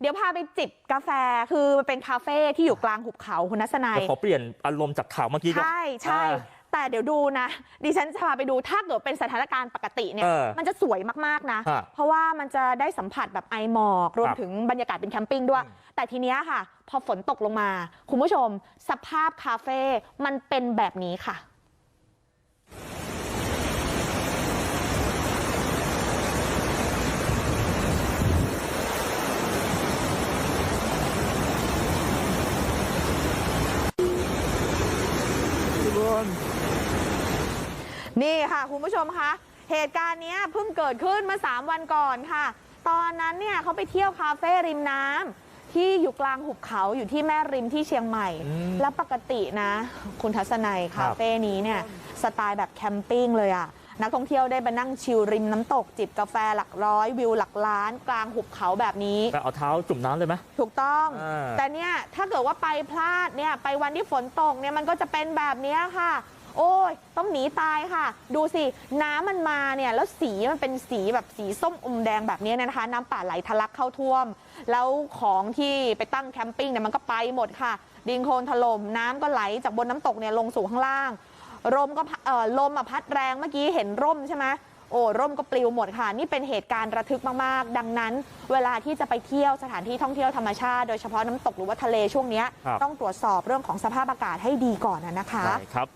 เดี๋ยวพาไปจิบกาแฟคือมันเป็นคาเฟ่ที่อยู่กลางหุบเขาคุณนัสนัยเดี๋ยวขอเปลี่ยนอารมณ์จากข่าวเมื่อกี้ก่อนใช่ใช่อ่าแต่เดี๋ยวดูนะ ดิฉันจะพาไปดูถ้าเกิดเป็นสถานการณ์ปกติเนี่ยเออมันจะสวยมากๆนะฮะเพราะว่ามันจะได้สัมผัสแบบไอหมอกรวมครับถึงบรรยากาศเป็นแคมปิ้งด้วยอืมแต่ทีเนี้ยค่ะ พอฝนตกลงมา คุณผู้ชม สภาพคาเฟ่มันเป็นแบบนี้ค่ะ นี่ค่ะคุณผู้ชมคะเหตุการณ์เนี้ยเพิ่งเกิดขึ้นเมื่อ3วันก่อนค่ะ ตอนนั้นเนี่ยเขาไปเที่ยวคาเฟ่ริมน้ำที่อยู่กลางหุบเขาอยู่ที่แม่ริมที่เชียงใหม่อืมแล้วปกตินะ คุณทัศนัยครัคาบเฟ่นี้เนี่ยสไตล์แบบแคมปิ้งเลยอะ นักท่องเที่ยวได้มานั่งชิลริมน้ำตก จิบกาแฟหลักร้อยวิวหลักล้าน กลางหุบเขาแบบนี้แต่เอาเท้าจุ่มน้ำเลยไหมถูกต้องอ่าแต่เนี่ยถ้าเกิดว่าไปพลาดเนี่ยไปวันที่ฝนตกเนี่ยมันก็จะเป็นแบบเนี้ยค่ะ โอ้ยต้องหนีตายค่ะ ดูสิ น้ำมันมาเนี่ยแล้วสีมันเป็นสีแบบสีส้มอมแดงแบบนี้เนี่ยนะคะ น้ำป่าไหลทะลักเข้าท่วม แล้วของที่ไปตั้งแคมปิ้งเนี่ยมันก็ไปหมดค่ะ ดินโคลนถล่มน้ำก็ไหลจากบนน้ำตกเนี่ยลงสู่ข้างล่าง ลมก็พัดเอ่อลมอะพัดแรงเมื่อกี้เห็นร่มใช่ไหมโอ้ร่มก็ปลิวหมดค่ะ นี่เป็นเหตุการณ์ระทึกมากๆ ดังนั้น เวลาที่จะไปเที่ยวสถานที่ท่องเที่ยวธรรมชาติ โดยเฉพาะน้ำตกหรือว่าทะเลช่วงเนี้ยครับต้องตรวจสอบเรื่องของสภาพอากาศให้ดีก่อนนะนะคะได้ครับ